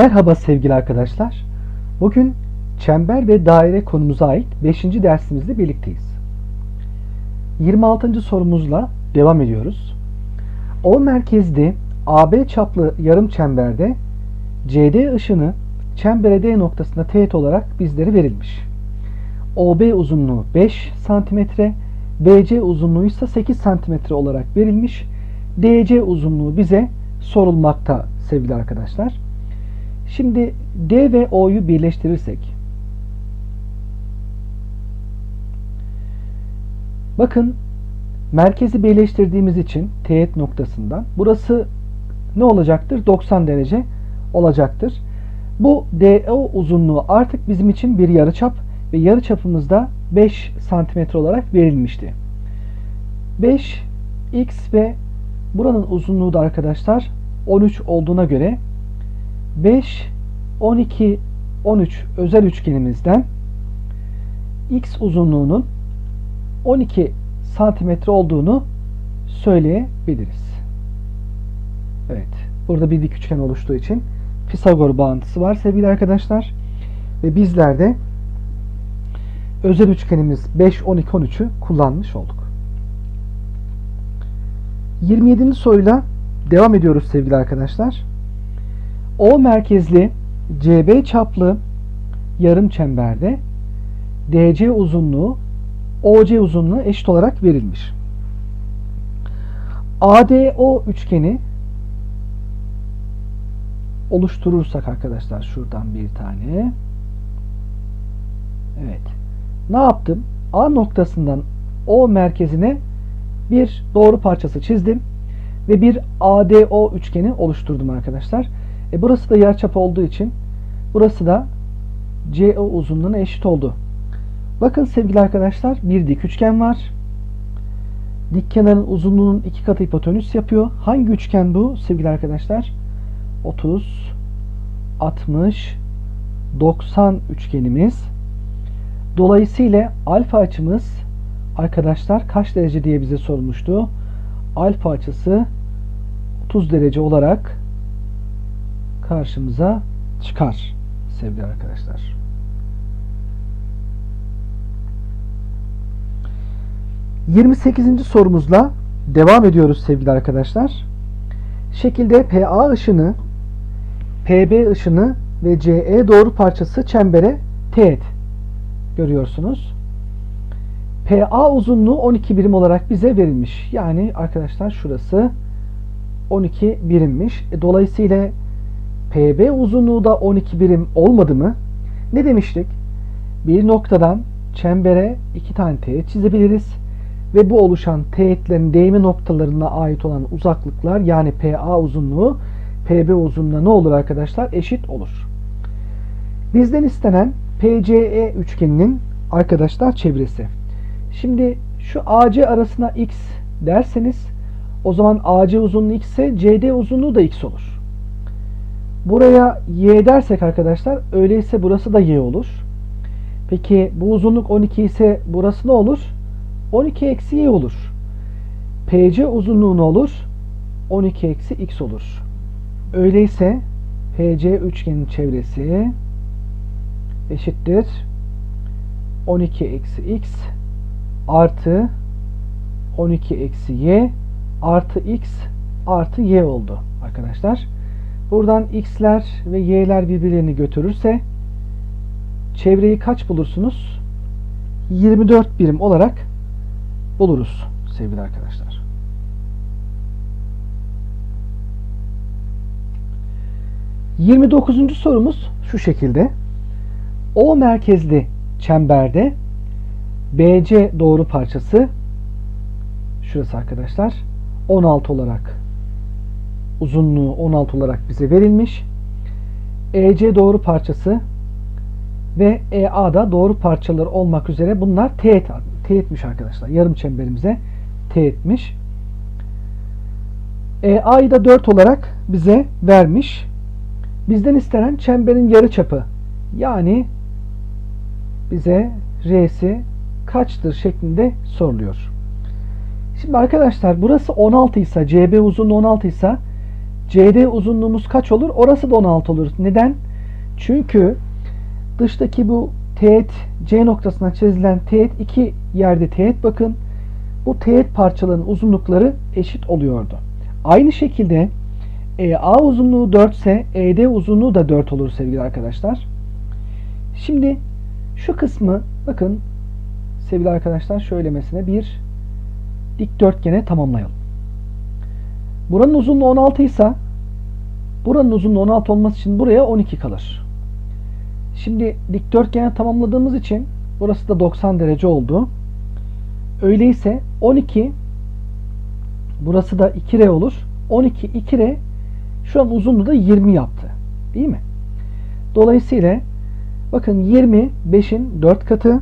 Merhaba sevgili arkadaşlar. Bugün çember ve daire konumuza ait 5. dersimizde birlikteyiz. 26. sorumuzla devam ediyoruz. O merkezli AB çaplı yarım çemberde CD ışını çembere D noktasında teğet olarak bizlere verilmiş. OB uzunluğu 5 cm, BC uzunluğu ise 8 cm olarak verilmiş. DC uzunluğu bize sorulmakta sevgili arkadaşlar. Şimdi D ve O'yu birleştirirsek bakın merkezi birleştirdiğimiz için teğet noktasından burası ne olacaktır? 90 derece olacaktır. Bu DO uzunluğu artık bizim için bir yarıçap ve yarıçapımız da 5 santimetre olarak verilmişti. 5 x ve buranın uzunluğu da arkadaşlar 13 olduğuna göre 5 12 13 özel üçgenimizden x uzunluğunun 12 santimetre olduğunu söyleyebiliriz. Evet. Burada bir dik üçgen oluştuğu için Pisagor bağıntısı var sevgili arkadaşlar. Ve bizler de özel üçgenimiz 5 12 13'ü kullanmış olduk. 27. soruyla devam ediyoruz sevgili arkadaşlar. O merkezli CB çaplı yarım çemberde DC uzunluğu OC uzunluğu eşit olarak verilmiş. ADO üçgeni oluşturursak arkadaşlar şuradan bir tane. Evet. Ne yaptım? A noktasından O merkezine bir doğru parçası çizdim ve bir ADO üçgeni oluşturdum arkadaşlar. E burası da yarıçap olduğu için burası da CO uzunluğuna eşit oldu. Bakın sevgili arkadaşlar bir dik üçgen var. Dik kenarın uzunluğunun iki katı hipotenüs yapıyor. Hangi üçgen bu sevgili arkadaşlar? 30, 60, 90 üçgenimiz. Dolayısıyla alfa açımız arkadaşlar kaç derece diye bize sormuştu. Alfa açısı 30 derece olarak karşımıza çıkar sevgili arkadaşlar. Yirmi sekizinci sorumuzla devam ediyoruz sevgili arkadaşlar. Şekilde PA ışını, PB ışını ve CE doğru parçası çembere teğet görüyorsunuz. PA uzunluğu 12 birim olarak bize verilmiş. Yani arkadaşlar şurası 12 birimmiş. E, dolayısıyla PB uzunluğu da 12 birim olmadı mı? Ne demiştik? Bir noktadan çembere iki tane teğet çizebiliriz. Ve bu oluşan teğetlerin değme noktalarına ait olan uzaklıklar yani PA uzunluğu PB uzunluğuna ne olur arkadaşlar? Eşit olur. Bizden istenen PCE üçgeninin arkadaşlar çevresi. Şimdi şu AC arasına x derseniz o zaman AC uzunluğu x ise CD uzunluğu da x olur. Buraya y dersek arkadaşlar öyleyse burası da y olur. Peki bu uzunluk 12 ise burası ne olur? 12 eksi y olur. PC uzunluğu ne olur? 12 eksi x olur. Öyleyse PC üçgenin çevresi eşittir 12 eksi x artı 12 eksi y artı x artı y oldu arkadaşlar. Buradan x'ler ve y'ler birbirlerini götürürse çevreyi kaç bulursunuz? 24 birim olarak buluruz sevgili arkadaşlar. Yirmi dokuzuncu sorumuz şu şekilde. O merkezli çemberde BC doğru parçası şurası arkadaşlar 16 olarak uzunluğu 16 olarak bize verilmiş. EC doğru parçası ve EA da doğru parçalar olmak üzere bunlar teğet, teğetmiş arkadaşlar. Yarım çemberimize teğetmiş. EA'yı da 4 olarak bize vermiş. Bizden istenen çemberin yarıçapı yani bize R'si kaçtır şeklinde soruluyor. Şimdi arkadaşlar burası 16 ise CB uzunluğu 16 ise CD uzunluğumuz kaç olur? Orası da 16 olur. Neden? Çünkü dıştaki bu teğet C noktasına çizilen teğet iki yerde teğet bakın. Bu teğet parçaların uzunlukları eşit oluyordu. Aynı şekilde EA uzunluğu 4 ise ED uzunluğu da 4 olur sevgili arkadaşlar. Şimdi şu kısmı bakın sevgili arkadaşlar şöyle mesela bir dikdörtgene tamamlayalım. Buranın uzunluğu 16 ise buranın uzunluğu 16 olması için buraya 12 kalır. Şimdi dikdörtgeni tamamladığımız için burası da 90 derece oldu. Öyleyse 12 burası da 2R olur. 12 2R şu an uzunluğu da 20 yaptı. Değil mi? Dolayısıyla bakın 20 5'in 4 katı.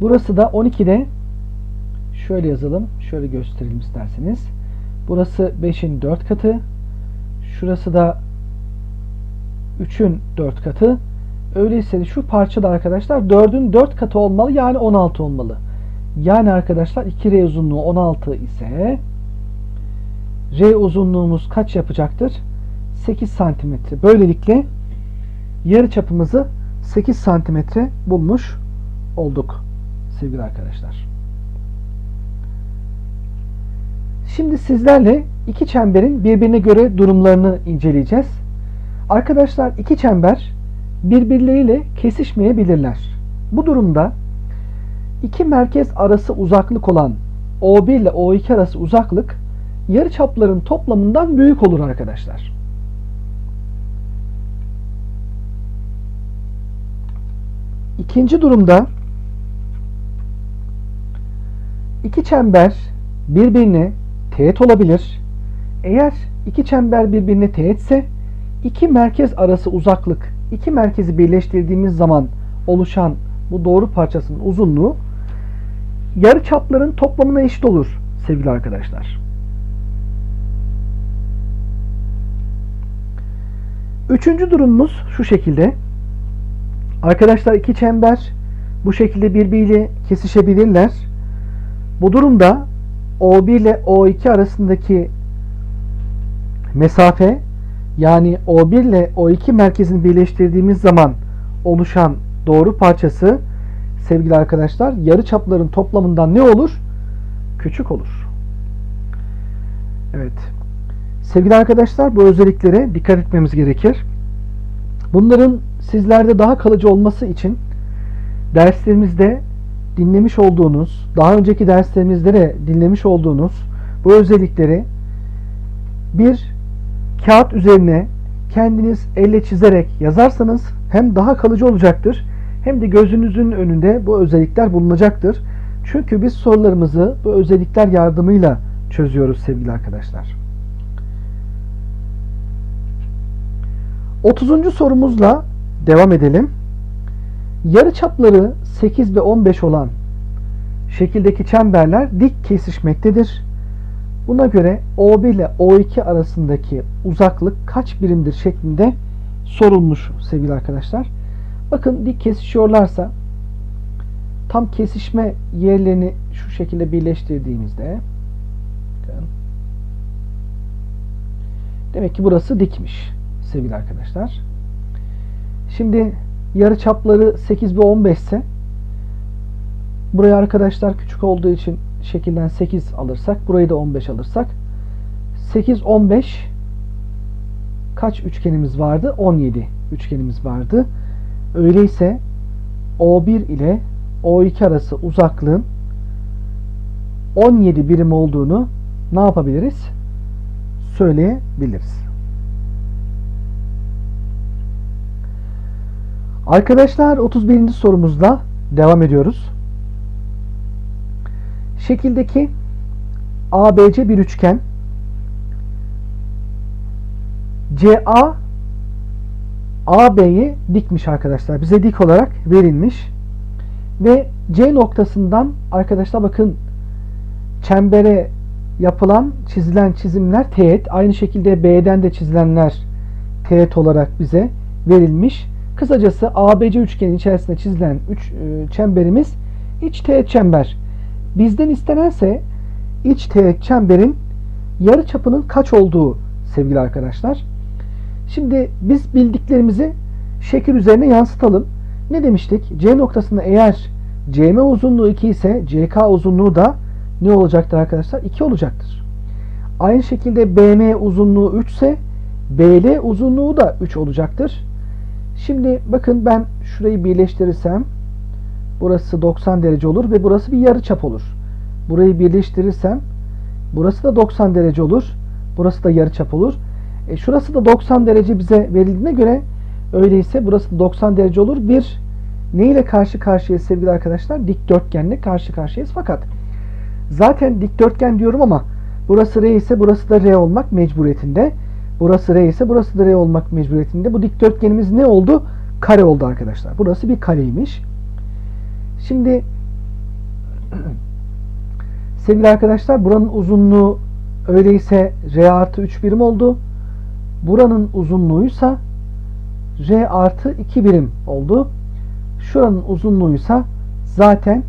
Burası da 12'de şöyle yazalım. Şöyle gösterelim isterseniz. Burası 5'in 4 katı. Şurası da 3'ün 4 katı. Öyleyse de şu parçada arkadaşlar 4'ün 4 katı olmalı yani 16 olmalı. Yani arkadaşlar 2R uzunluğu 16 ise R uzunluğumuz kaç yapacaktır? 8 santimetre. Böylelikle yarı çapımızı 8 santimetre bulmuş olduk sevgili arkadaşlar. Şimdi sizlerle iki çemberin birbirine göre durumlarını inceleyeceğiz. Arkadaşlar iki çember birbirleriyle kesişmeyebilirler. Bu durumda iki merkez arası uzaklık olan O1 ile O2 arası uzaklık yarıçapların toplamından büyük olur arkadaşlar. İkinci durumda iki çember birbirine teğet olabilir. Eğer iki çember birbirine teğetse iki merkez arası uzaklık, iki merkezi birleştirdiğimiz zaman oluşan bu doğru parçasının uzunluğu yarı çapların toplamına eşit olur sevgili arkadaşlar. Üçüncü durumumuz şu şekilde. Arkadaşlar iki çember bu şekilde birbiriyle kesişebilirler. Bu durumda O1 ile O2 arasındaki mesafe yani O1 ile O2 merkezini birleştirdiğimiz zaman oluşan doğru parçası sevgili arkadaşlar yarı çapların toplamından ne olur? Küçük olur. Evet. Sevgili arkadaşlar bu özelliklere dikkat etmemiz gerekir. Bunların sizlerde daha kalıcı olması için derslerimizde dinlemiş olduğunuz, daha önceki derslerimizde de dinlemiş olduğunuz bu özellikleri bir kağıt üzerine kendiniz elle çizerek yazarsanız hem daha kalıcı olacaktır hem de gözünüzün önünde bu özellikler bulunacaktır. Çünkü biz sorularımızı bu özellikler yardımıyla çözüyoruz sevgili arkadaşlar. 30. sorumuzla devam edelim. Yarı çapları 8 ve 15 olan şekildeki çemberler dik kesişmektedir. Buna göre O1 ile O2 arasındaki uzaklık kaç birimdir şeklinde sorulmuş sevgili arkadaşlar. Bakın dik kesişiyorlarsa tam kesişme yerlerini şu şekilde birleştirdiğimizde demek ki burası dikmiş sevgili arkadaşlar. Şimdi yarı çapları 8 ve 15 ise buraya arkadaşlar küçük olduğu için şekilden 8 alırsak burayı da 15 alırsak 8 15 kaç üçgenimiz vardı? 17 üçgenimiz vardı. Öyleyse O1 ile O2 arası uzaklığın 17 birim olduğunu ne yapabiliriz? Söyleyebiliriz. Arkadaşlar 31. sorumuzda devam ediyoruz. Şekildeki ABC bir üçgen CA AB'yi dikmiş arkadaşlar. Bize dik olarak verilmiş. Ve C noktasından arkadaşlar bakın çembere yapılan çizilen çizimler teğet. Aynı şekilde B'den de çizilenler teğet olarak bize verilmiş. Kısacası ABC üçgenin içerisinde çizilen üç, e, çemberimiz iç teğet çember. Bizden istenense iç teğet çemberin yarı çapının kaç olduğu sevgili arkadaşlar. Şimdi biz bildiklerimizi şekil üzerine yansıtalım. Ne demiştik? C noktasında eğer CM uzunluğu 2 ise CK uzunluğu da ne olacaktır arkadaşlar? 2 olacaktır. Aynı şekilde BM uzunluğu 3 ise BL uzunluğu da 3 olacaktır. Şimdi bakın ben şurayı birleştirirsem burası 90 derece olur ve burası bir yarı çap olur. Burayı birleştirirsem burası da 90 derece olur. Burası da yarı çap olur. E şurası da 90 derece bize verildiğine göre öyleyse burası da 90 derece olur. Bir ne ile karşı karşıyayız sevgili arkadaşlar? Dikdörtgenle karşı karşıyayız. Fakat zaten dikdörtgen diyorum ama burası R ise burası da R olmak mecburiyetinde. Burası R ise burası da R olmak mecburiyetinde. Bu dikdörtgenimiz ne oldu? Kare oldu arkadaşlar. Burası bir kareymiş. Şimdi sevgili arkadaşlar buranın uzunluğu öyleyse R artı 3 birim oldu. Buranın uzunluğuysa R artı 2 birim oldu. Şuranın uzunluğuysa zaten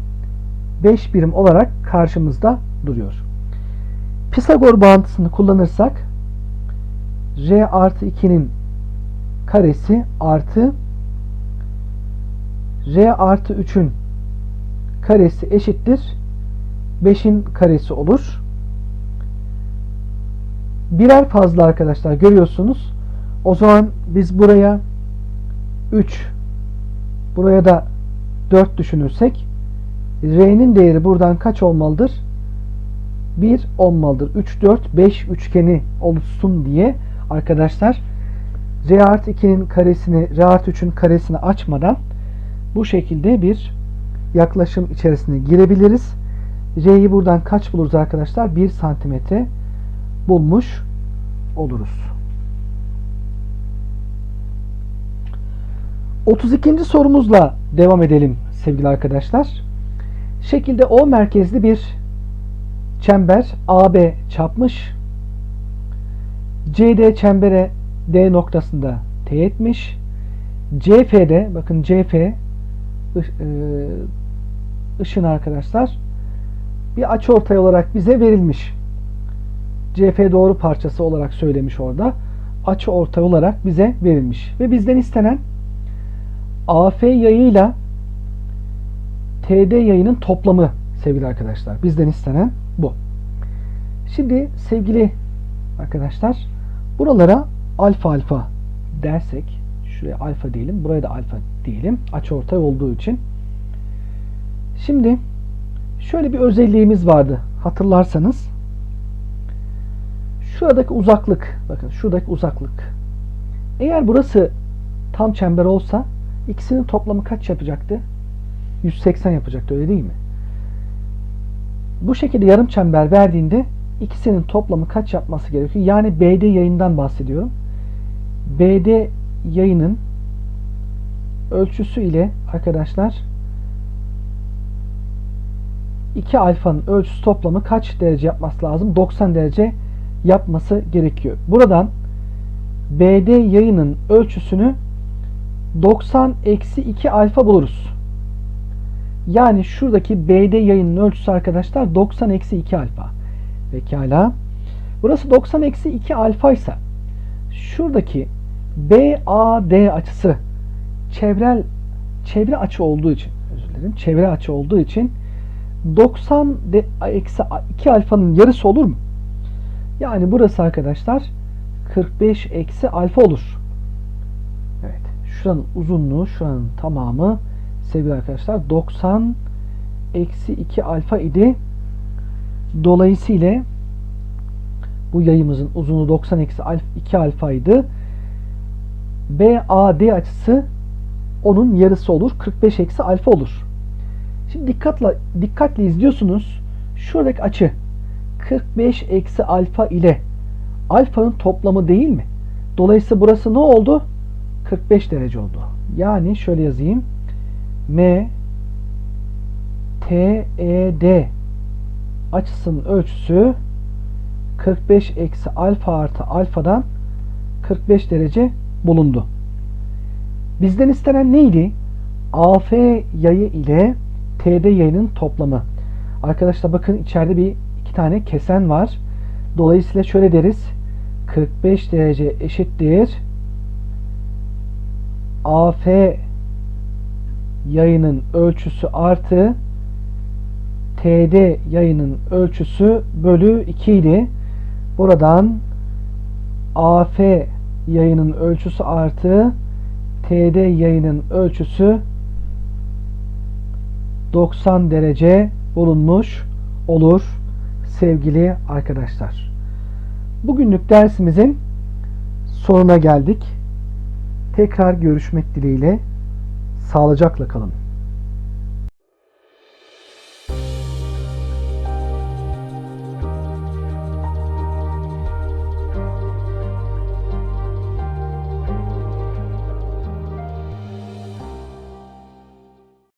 5 birim olarak karşımızda duruyor. Pisagor bağıntısını kullanırsak R artı 2'nin karesi artı R artı 3'ün karesi eşittir 5'in karesi olur. Birer fazla arkadaşlar görüyorsunuz. O zaman biz buraya 3 buraya da 4 düşünürsek R'nin değeri buradan kaç olmalıdır? 1 olmalıdır. 3, 4, 5 üçgeni oluşsun diye arkadaşlar R artı 2'nin karesini R artı 3'ün karesini açmadan bu şekilde bir yaklaşım içerisine girebiliriz. R'yi buradan kaç buluruz arkadaşlar? 1 santimetre bulmuş oluruz. 32. sorumuzla devam edelim sevgili arkadaşlar. Şekilde O merkezli bir çember AB çapmış. CD çembere D noktasında teğetmiş. CF'de bakın CF ışın arkadaşlar bir açıortay olarak bize verilmiş. CF doğru parçası olarak söylemiş orada. Açı ortay olarak bize verilmiş. Ve bizden istenen AF yayıyla TD yayının toplamı sevgili arkadaşlar. Bizden istenen bu. Şimdi sevgili arkadaşlar buralara alfa alfa dersek şuraya alfa diyelim. Buraya da alfa diyelim. Açı ortay olduğu için. Şimdi şöyle bir özelliğimiz vardı. Hatırlarsanız şuradaki uzaklık bakın şuradaki uzaklık eğer burası tam çember olsa ikisinin toplamı kaç yapacaktı? 180 yapacaktı öyle değil mi? Bu şekilde yarım çember verdiğinde ikisinin toplamı kaç yapması gerekiyor? Yani BD yayından bahsediyorum. BD yayının ölçüsü ile arkadaşlar 2 alfanın ölçüsü toplamı kaç derece yapması lazım? 90 derece yapması gerekiyor. Buradan BD yayının ölçüsünü 90 eksi 2 alfa buluruz. Yani şuradaki BD yayının ölçüsü arkadaşlar 90 eksi 2 alfa. Pekala. Burası 90 eksi 2 alfa ise şuradaki BAD açısı çevrel çevre açı olduğu için özür dilerim. Çevre açı olduğu için 90 de, eksi 2 alfanın yarısı olur mu? Yani burası arkadaşlar 45 eksi alfa olur. Evet. Şuranın uzunluğu şuranın tamamı sevgili arkadaşlar 90 eksi 2 alfa idi. Dolayısıyla bu yayımızın uzunluğu 90 eksi 2 alfa idi. BAD açısı onun yarısı olur. 45 eksi alfa olur. Şimdi dikkatle, dikkatle izliyorsunuz. Şuradaki açı 45 eksi alfa ile alfanın toplamı değil mi? Dolayısıyla burası ne oldu? 45 derece oldu. Yani şöyle yazayım. M TED açısının ölçüsü 45 eksi alfa artı alfadan 45 derece bulundu. Bizden istenen neydi? AF yayı ile TD yayının toplamı. Arkadaşlar bakın içeride bir iki tane kesen var. Dolayısıyla şöyle deriz. 45 derece eşittir. AF yayının ölçüsü artı TD yayının ölçüsü bölü 2 idi. Buradan AF yayının ölçüsü artı TD yayının ölçüsü 90 derece bulunmuş olur sevgili arkadaşlar. Bugünlük dersimizin sonuna geldik. Tekrar görüşmek dileğiyle sağlıcakla kalın.